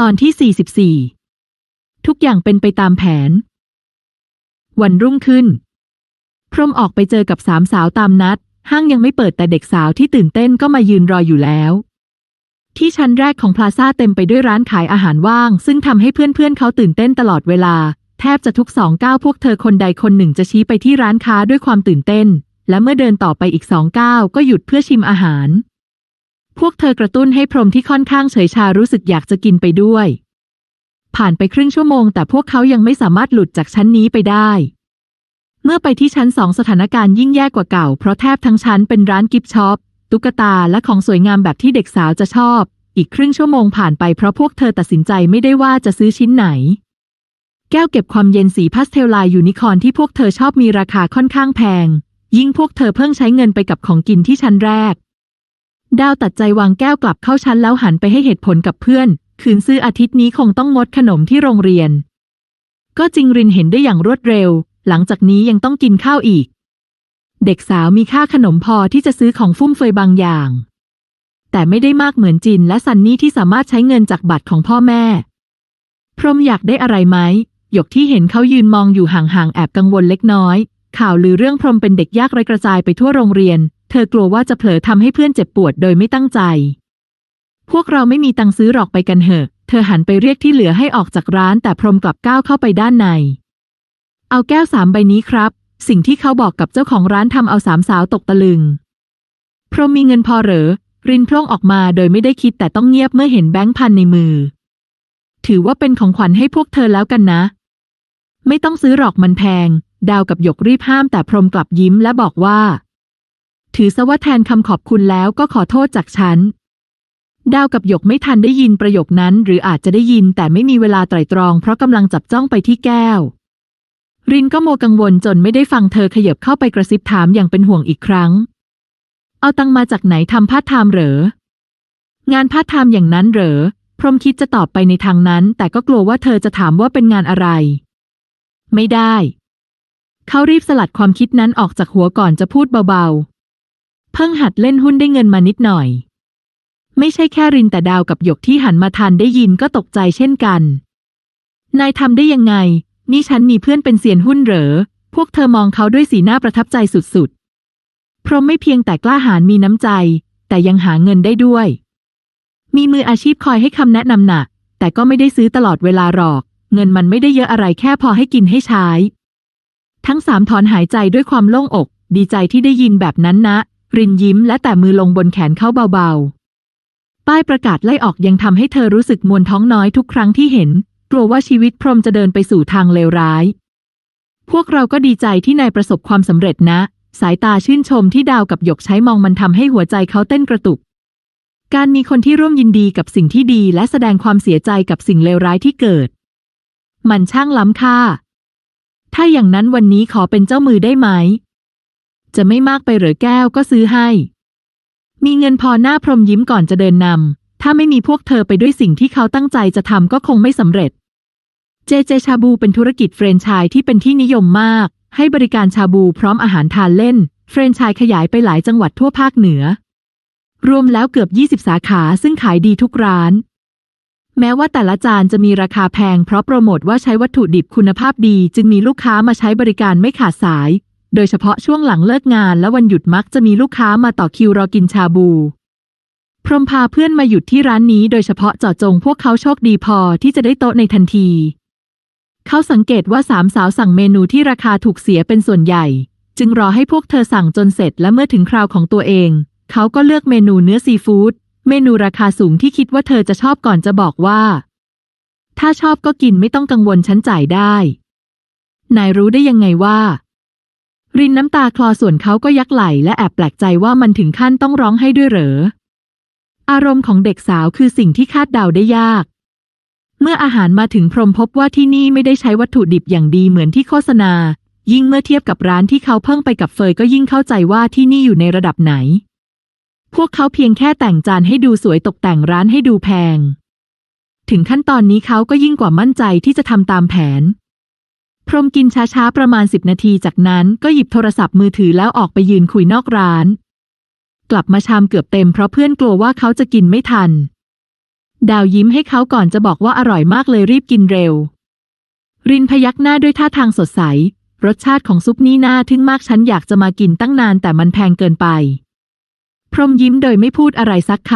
ตอนที่ 44 ทุกอย่างเป็นไปตามแผน วันรุ่งขึ้น พรมออกไปเจอกับสามสาวตามนัด ห้างยังไม่เปิดแต่เด็กสาวที่ตื่นเต้นก็มายืนรออยู่แล้ว ที่ชั้นแรกของพลาซ่าเต็มไปด้วยร้านขายอาหารว่าง ซึ่งทำให้เพื่อนๆเขาตื่นเต้นตลอดเวลา แทบจะทุกสองก้าวพวกเธอคนใดคนหนึ่งจะชี้ไปที่ร้านค้าด้วยความตื่นเต้น และเมื่อเดินต่อไปอีกสองก้าวก็หยุดเพื่อชิมอาหาร พวกเธอกระตุ้นให้พรมที่ค่อนข้างเฉยชารู้สึกอยากจะกินไปด้วย ผ่านไปครึ่งชั่วโมง แต่พวกเขายังไม่สามารถหลุดจากชั้นนี้ไปได้ เมื่อไปที่ชั้นสองสถานการณ์ยิ่งแย่กว่าเก่า เพราะแทบทั้งชั้นเป็นร้านกิฟต์ช็อปตุ๊กตาและของสวยงามแบบที่เด็กสาวจะชอบ อีกครึ่งชั่วโมงผ่านไปเพราะพวกเธอตัดสินใจไม่ได้ว่าจะซื้อชิ้นไหน แก้วเก็บความเย็นสีพาสเทลลายยูนิคอร์นที่พวกเธอชอบมีราคาค่อนข้างแพง ยิ่งพวกเธอเพิ่งใช้เงินไปกับของกินที่ชั้นแรก ดาวตัดใจวางแก้วกลับเข้าชั้นแล้วหันไปให้เหตุผลกับเพื่อน คืนซื้ออาทิตย์นี้คงต้องงดขนมที่โรงเรียน ก็จริงรินเห็นได้อย่างรวดเร็ว หลังจากนี้ยังต้องกินข้าวอีก เด็กสาวมีค่าขนมพอที่จะซื้อของฟุ่มเฟือยบางอย่าง แต่ไม่ได้มากเหมือนจินและซันนี่ที่สามารถใช้เงินจากบัตรของพ่อแม่ พรมอยากได้อะไรไหมหยกที่เห็นเขายืนมองอยู่ห่างๆแอบกังวลเล็กน้อย ข่าวลือเรื่องพรมเป็นเด็กยากไร้กระจายไปทั่วโรงเรียน เธอกลัวว่าจะเผลอทำให้เพื่อนเจ็บปวดโดยไม่ตั้งใจ พวกเราไม่มีตังค์ซื้อหรอกไปกันเหอะ เธอหันไปเรียกที่เหลือให้ออกจากร้าน แต่พรมกลับก้าวเข้าไปด้านใน เอาแก้วสามใบนี้ครับ สิ่งที่เขาบอกกับเจ้าของร้านทำเอาสามสาวตกตะลึง พรมมีเงินพอเหรอ รินพร่องออกมาโดยไม่ได้คิดแต่ต้องเงียบเมื่อเห็นแบงค์พันในมือ ถือว่าเป็นของขวัญให้พวกเธอแล้วกันนะ ไม่ต้องซื้อหรอกมันแพง ดาวกับหยกรีบห้ามแต่พรมกลับยิ้มและบอกว่า ถือซะว่าแทนคำขอบคุณแล้วก็ขอโทษจากฉัน ดาวกับหยกไม่ทันได้ยินประโยคนั้น หรืออาจจะได้ยินแต่ไม่มีเวลาไตร่ตรอง เพราะกำลังจับจ้องไปที่แก้ว รินก็โมกังวลจนไม่ได้ฟังเธอขยับเข้าไปกระซิบถามอย่างเป็นห่วงอีกครั้ง เอาตังมาจากไหนทำพาร์ทไทม์เหรอ งานพาร์ทไทม์อย่างนั้นเหรอ พรมคิดจะตอบไปในทางนั้น แต่ก็กลัวว่าเธอจะถามว่าเป็นงานอะไร ไม่ได้ เขารีบสลัดความคิดนั้นออกจากหัวก่อนจะพูดเบาๆ เพิ่งหัดเล่นหุ้นได้เงินมานิดหน่อย ไม่ใช่แค่รินแต่ดาวกับหยกที่หันมาทันได้ยินก็ตกใจเช่นกัน นายทำได้ยังไง นี่ฉันมีเพื่อนเป็นเซียนหุ้นเหรอ พวกเธอมองเขาด้วยสีหน้าประทับใจสุดๆ เพราะไม่เพียงแต่กล้าหาญมีน้ำใจ แต่ยังหาเงินได้ด้วย มีมืออาชีพคอยให้คำแนะนำหนักแต่ก็ไม่ได้ซื้อตลอดเวลาหรอก เงินมันไม่ได้เยอะอะไรแค่พอให้กินให้ใช้ ทั้งสามถอนหายใจด้วยความโล่งอก ดีใจที่ได้ยินแบบนั้นนะ รินยิ้มและแต่มือลงบนแขนเขาเบาๆ ป้ายประกาศไล่ออกยังทำให้เธอรู้สึกมวนท้องน้อยทุกครั้งที่เห็น กลัวว่าชีวิตพรมจะเดินไปสู่ทางเลวร้าย พวกเราก็ดีใจที่นายประสบความสำเร็จนะ สายตาชื่นชมที่ดาวกับหยกใช้มองมันทำให้หัวใจเขาเต้นกระตุก การมีคนที่ร่วมยินดีกับสิ่งที่ดีและแสดงความเสียใจกับสิ่งเลวร้ายที่เกิด มันช่างล้ำค่า ถ้าอย่างนั้นวันนี้ขอเป็นเจ้ามือได้ไหม จะไม่มากไปเหรอแก้วก็ซื้อให้ มีเงินพอหน้าพรมยิ้มก่อนจะเดินนำ ถ้าไม่มีพวกเธอไปด้วยสิ่งที่เขาตั้งใจจะทำก็คงไม่สำเร็จ เจเจชาบูเป็นธุรกิจเฟรนไชส์ที่เป็นที่นิยมมาก ให้บริการชาบูพร้อมอาหารทานเล่น เฟรนไชส์ขยายไปหลายจังหวัดทั่วภาคเหนือ รวมแล้วเกือบ 20 สาขาซึ่งขายดีทุกร้าน แม้ว่าแต่ละจานจะมีราคาแพงเพราะโปรโมทว่าใช้วัตถุดิบคุณภาพดี จึงมีลูกค้ามาใช้บริการไม่ขาดสาย โดยเฉพาะช่วงหลังเลิกงานและวันหยุดมักจะมีลูกค้ามาต่อคิวรอกินชาบู พรมพาเพื่อนมาหยุดที่ร้านนี้โดยเฉพาะเจาะจงพวกเขาโชคดีพอที่จะได้โต๊ะในทันที เขาสังเกตว่าสามสาวสั่งเมนูที่ราคาถูกเสียเป็นส่วนใหญ่ จึงรอให้พวกเธอสั่งจนเสร็จและเมื่อถึงคราวของตัวเอง เขาก็เลือกเมนูเนื้อซีฟู้ด เมนูราคาสูงที่คิดว่าเธอจะชอบก่อนจะบอกว่า ถ้าชอบก็กินไม่ต้องกังวลฉันจ่ายได้ นายรู้ได้ยังไงว่า รินน้ำตาคลอส่วนเขาก็ยักไหลและแอบแปลกใจว่ามันถึงขั้นต้องร้องให้ด้วยเหรอ อารมณ์ของเด็กสาวคือสิ่งที่คาดเดาได้ยาก เมื่ออาหารมาถึงพรมพบว่าที่นี่ไม่ได้ใช้วัตถุดิบอย่างดีเหมือนที่โฆษณา ยิ่งเมื่อเทียบกับร้านที่เขาเพิ่งไปกับเฟยก็ยิ่งเข้าใจว่าที่นี่อยู่ในระดับไหน พวกเขาเพียงแค่แต่งจานให้ดูสวยตกแต่งร้านให้ดูแพง ถึงขั้นตอนนี้เขาก็ยิ่งกว่ามั่นใจที่จะทำตามแผน พรมกินช้าๆประมาณสิบนาทีจากนั้นก็หยิบโทรศัพท์มือถือแล้วออกไปยืนคุยนอกร้าน กลับมาชามเกือบเต็มเพราะเพื่อนกลัวว่าเขาจะกินไม่ทัน ดาวยิ้มให้เขาก่อนจะบอกว่าอร่อยมากเลยรีบกินเร็ว รินพยักหน้าด้วยท่าทางสดใส รสชาติของซุปนี่น่าทึ่งมากฉันอยากจะมากินตั้งนานแต่มันแพงเกินไป พรมยิ้มโดยไม่พูดอะไรสักค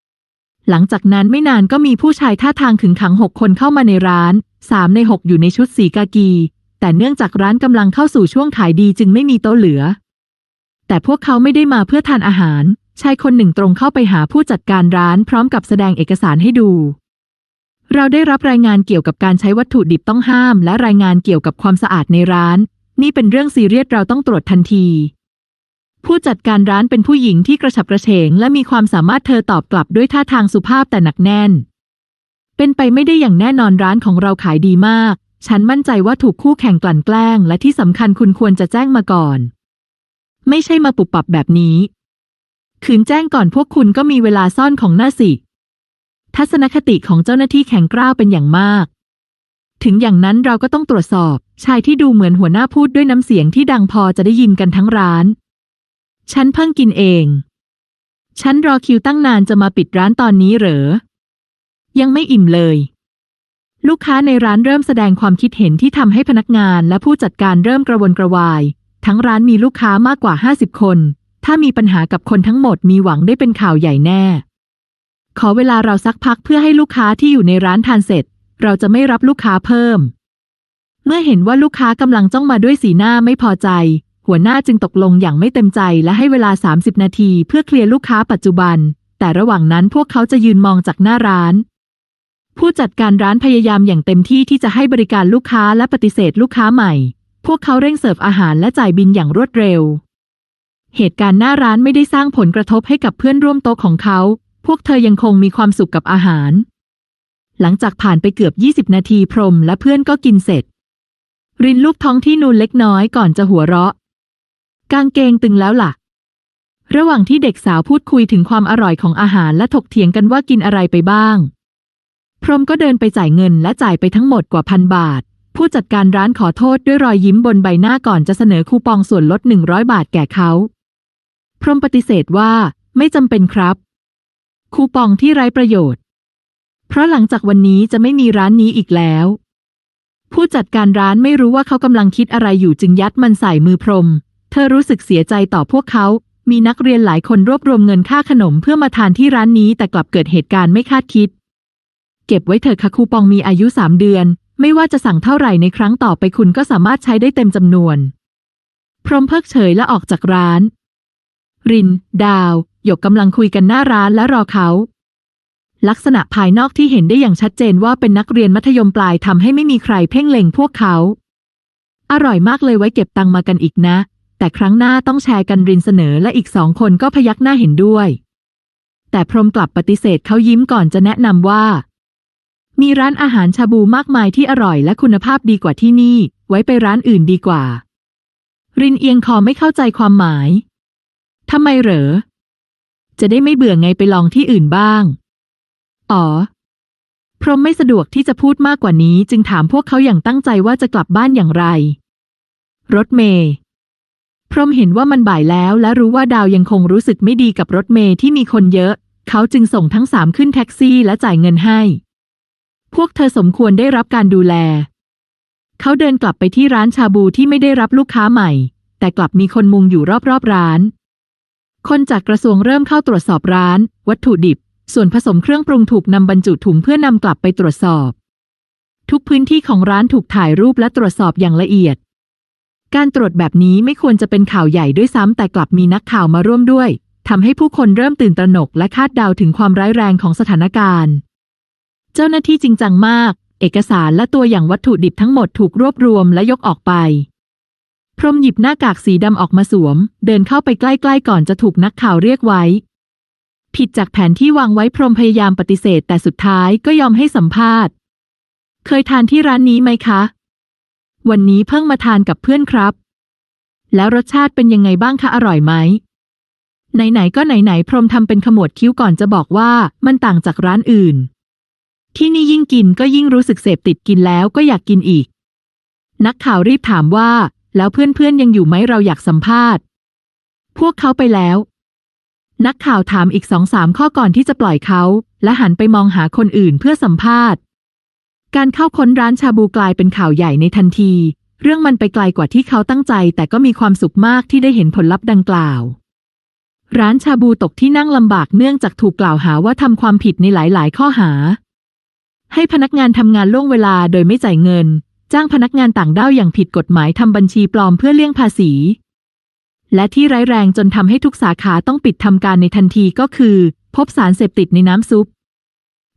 ำ หลังจากนั้นไม่นานก็มีผู้ชายท่าทางขึงขังหกคนเข้ามาในร้านสามในหกอยู่ในชุดสีกากี แต่เนื่องจากร้านกำลังเข้าสู่ช่วงขายดีจึงไม่มีโต๊ะเหลือ แต่พวกเขาไม่ได้มาเพื่อทานอาหาร ชายคนหนึ่งตรงเข้าไปหาผู้จัดการร้านพร้อมกับแสดงเอกสารให้ดู เราได้รับรายงานเกี่ยวกับการใช้วัตถุดิบต้องห้าม และรายงานเกี่ยวกับความสะอาดในร้าน นี่เป็นเรื่องซีเรียสเราต้องตรวจทันที ผู้จัดการร้านเป็นผู้หญิงที่กระฉับกระเฉง และมีความสามารถเธอตอบกลับด้วยท่าทางสุภาพแต่หนักแน่น เป็นไปไม่ได้อย่างแน่นอนร้านของเราขายดีมาก ฉันมั่นใจว่าถูกคู่แข่งกลั่นแกล้ง และที่สำคัญคุณควรจะแจ้งมาก่อน ไม่ใช่มาปุบปับแบบนี้ขืนแจ้งก่อนพวกคุณก็มีเวลาซ่อนของหน้าสิ ทัศนคติของเจ้าหน้าที่แข็งกร้าวเป็นอย่างมาก ถึงอย่างนั้นเราก็ต้องตรวจสอบ ชายที่ดูเหมือนหัวหน้าพูดด้วยน้ำเสียงที่ดังพอจะได้ยินกันทั้งร้าน ฉันเพิ่งกินเอง ฉันรอคิวตั้งนานจะมาปิดร้านตอนนี้เหรอ ยังไม่อิ่มเลย ลูกค้าในร้านเริ่มแสดงความคิดเห็นที่ทำให้พนักงานและผู้จัดการเริ่มกระวนกระวาย ทั้งร้านมีลูกค้ามากกว่า 50 คน ถ้ามีปัญหากับคนทั้งหมดมีหวังได้เป็นข่าวใหญ่แน่ ขอเวลาเราสักพักเพื่อให้ลูกค้าที่อยู่ในร้านทานเสร็จ เราจะไม่รับลูกค้าเพิ่ม เมื่อเห็นว่าลูกค้ากำลังจ้องมาด้วยสีหน้าไม่พอใจ หัวหน้าจึงตกลงอย่างไม่เต็มใจและให้เวลา 30 นาที เพื่อเคลียร์ลูกค้าปัจจุบัน แต่ระหว่างนั้นพวกเขาจะยืนมองจากหน้าร้าน ผู้จัดการร้านพยายามอย่างเต็มที่ที่จะให้บริการลูกค้าและปฏิเสธลูกค้าใหม่ พวกเขาเร่งเสิร์ฟอาหารและจ่ายบินอย่างรวดเร็ว เหตุการณ์หน้าร้านไม่ได้สร้างผลกระทบให้กับเพื่อนร่วมโต๊ะของเขา พวกเธอยังคงมีความสุขกับอาหาร หลังจากผ่านไปเกือบ 20 นาทีพรมและเพื่อนก็กินเสร็จ รินลูกท้องที่นูนเล็กน้อยก่อนจะหัวเราะ กางเกงตึงแล้วล่ะ ระหว่างที่เด็กสาวพูดคุยถึงความอร่อยของอาหารและถกเถียงกันว่ากินอะไรไปบ้าง พรมก็เดินไปจ่ายเงินและจ่ายไปทั้งหมดกว่าพันบาท ผู้จัดการร้านขอโทษด้วยรอยยิ้มบนใบหน้าก่อนจะเสนอคูปองส่วนลด 100 บาทแก่เขา พรมปฏิเสธว่าไม่จำเป็นครับ คูปองที่ไร้ประโยชน์ เพราะหลังจากวันนี้จะไม่มีร้านนี้อีกแล้ว ผู้จัดการร้านไม่รู้ว่าเขากำลังคิดอะไรอยู่จึงยัดมันใส่มือพรม เธอรู้สึกเสียใจต่อพวกเขา มีนักเรียนหลายคนรวบรวมเงินค่าขนมเพื่อมาทานที่ร้านนี้แต่กลับเกิดเหตุการณ์ไม่คาดคิด เก็บไว้เถอะค่ะคูปองมีอายุสามเดือน ไม่ว่าจะสั่งเท่าไหร่ในครั้งต่อไปคุณก็สามารถใช้ได้เต็มจำนวน พรหมเพิกเฉยและออกจากร้าน ริน ดาว หยกกำลังคุยกันหน้าร้านและรอเขา ลักษณะภายนอกที่เห็นได้อย่างชัดเจนว่าเป็นนักเรียนมัธยมปลายทำให้ไม่มีใครเพ่งเล็งพวกเขา อร่อยมากเลยไว้เก็บตังมากันอีกนะ แต่ครั้งหน้าต้องแชร์กันรินเสนอและอีกสองคนก็พยักหน้าเห็นด้วย แต่พรหมกลับปฏิเสธเขายิ้มก่อนจะแนะนำว่า มีร้านอาหารชาบูมากมายที่อร่อยและคุณภาพดีกว่าที่นี่ ไว้ไปร้านอื่นดีกว่า รินเอียงคอไม่เข้าใจความหมายทำไมเหรอ จะได้ไม่เบื่อไงไปลองที่อื่นบ้าง อ๋อ พรหมไม่สะดวกที่จะพูดมากกว่านี้จึงถามพวกเขาอย่างตั้งใจว่าจะกลับบ้านอย่างไร รถเมย์ พรมเห็นว่ามันบ่ายแล้ว และรู้ว่าดาวยังคงรู้สึกไม่ดีกับรถเมย์ที่มีคนเยอะ เขาจึงส่งทั้งสามขึ้นแท็กซี่และจ่ายเงินให้ พวกเธอสมควรได้รับการดูแล เขาเดินกลับไปที่ร้านชาบูที่ไม่ได้รับลูกค้าใหม่ แต่กลับมีคนมุงอยู่รอบๆร้าน คนจากกระทรวงเริ่มเข้าตรวจสอบร้าน วัตถุดิบ ส่วนผสมเครื่องปรุงถูกนำบรรจุถุงเพื่อนำกลับไปตรวจสอบ ทุกพื้นที่ของร้านถูกถ่ายรูปและตรวจสอบอย่างละเอียด การตรวจแบบนี้ไม่ควรจะเป็นข่าวใหญ่ด้วยซ้ำแต่กลับมีนักข่าวมาร่วมด้วยทำให้ผู้คนเริ่มตื่นตระหนกและคาดเดาถึงความร้ายแรงของสถานการณ์ เจ้าหน้าที่จริงจังมาก เอกสารและตัวอย่างวัตถุดิบทั้งหมดถูกรวบรวมและยกออกไป พรมหยิบหน้ากากสีดำออกมาสวม เดินเข้าไปใกล้ๆก่อนจะถูกนักข่าวเรียกไว้ ผิดจากแผนที่วางไว้พรมพยายามปฏิเสธ แต่สุดท้ายก็ยอมให้สัมภาษณ์ เคยทานที่ร้านนี้ไหมคะ วันนี้เพิ่งมาทานกับเพื่อนครับ แล้วรสชาติเป็นยังไงบ้างคะอร่อยไหมไหนๆก็ไหนๆพรมทำเป็นขมวดคิ้วก่อนจะบอกว่ามันต่างจากร้านอื่น ที่นี่ยิ่งกินก็ยิ่งรู้สึกเสพติดกินแล้วก็อยากกินอีก นักข่าวรีบถามว่า แล้วเพื่อนๆยังอยู่ไหมเราอยากสัมภาษณ์ พวกเขาไปแล้ว นักข่าวถามอีกสองสามข้อก่อนที่จะปล่อยเขา และหันไปมองหาคนอื่นเพื่อสัมภาษณ์ การเข้าค้นร้านชาบูกลายเป็นข่าวใหญ่ในทันที เรื่องมันไปไกลกว่าที่เขาตั้งใจ แต่ก็มีความสุขมากที่ได้เห็นผลลัพธ์ดังกล่าว ร้านชาบูตกที่นั่งลำบากเนื่องจากถูกกล่าวหาว่าทำความผิดในหลาย ๆ ข้อหา ให้พนักงานทำงานล่วงเวลาโดยไม่จ่ายเงิน จ้างพนักงานต่างด้าวอย่างผิดกฎหมายทำบัญชีปลอมเพื่อเลี่ยงภาษี และที่ร้ายแรงจนทำให้ทุกสาขาต้องปิดทำการในทันทีก็คือ พบสารเสพติดในน้ำซุป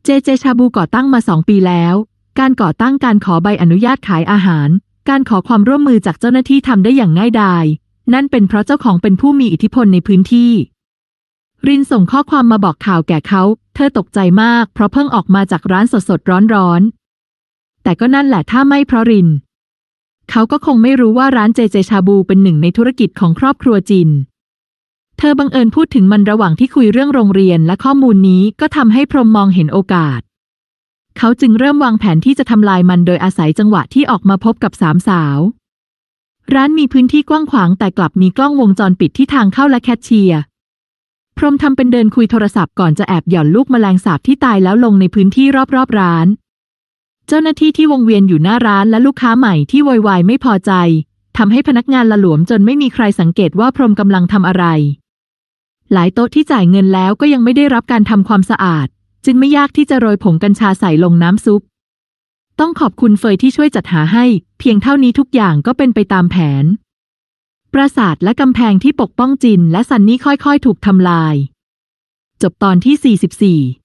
เจเจชาบูก่อตั้งมาสองปีแล้ว การก่อตั้งการขอใบอนุญาตขายอาหาร การขอความร่วมมือจากเจ้าหน้าที่ทำได้อย่างง่ายดาย นั่นเป็นเพราะเจ้าของเป็นผู้มีอิทธิพลในพื้นที่ รินส่งข้อความมาบอกข่าวแก่เขา เธอตกใจมากเพราะเพิ่งออกมาจากร้านสดๆร้อนๆแต่ก็นั่นแหละถ้าไม่เพราะริน เขาก็คงไม่รู้ว่าร้านเจเจชาบูเป็นหนึ่งในธุรกิจของครอบครัวจินเธอบังเอิญพูดถึงมันระหว่างที่คุยเรื่องโรงเรียนและข้อมูลนี้ก็ทำให้พรมมองเห็นโอกาส เขาจึงเริ่มวางแผนที่จะทำลายมันโดยอาศัยจังหวะที่ออกมาพบกับสามสาว ร้านมีพื้นที่กว้างขวางแต่กลับมีกล้องวงจรปิดที่ทางเข้าและแคชเชียร์ พรมทำเป็นเดินคุยโทรศัพท์ก่อนจะแอบหย่อนลูกแมลงสาบที่ตายแล้วลงในพื้นที่รอบๆร้าน เจ้าหน้าที่ที่วงเวียนอยู่หน้าร้านและลูกค้าใหม่ที่โวยวายไม่พอใจทำให้พนักงานละหลวมจนไม่มีใครสังเกตว่าพรมกำลังทำอะไร หลายโต๊ะที่จ่ายเงินแล้วก็ยังไม่ได้รับการทำความสะอาด จึงไม่ยากที่จะโรยผงกัญชาใส่ลงน้ำซุป ต้องขอบคุณเฟยที่ช่วยจัดหาให้ เพียงเท่านี้ทุกอย่างก็เป็นไปตามแผน ปราสาทและกำแพงที่ปกป้องจินและซันนี่ค่อยๆ ถูกทำลาย จบตอนที่ 44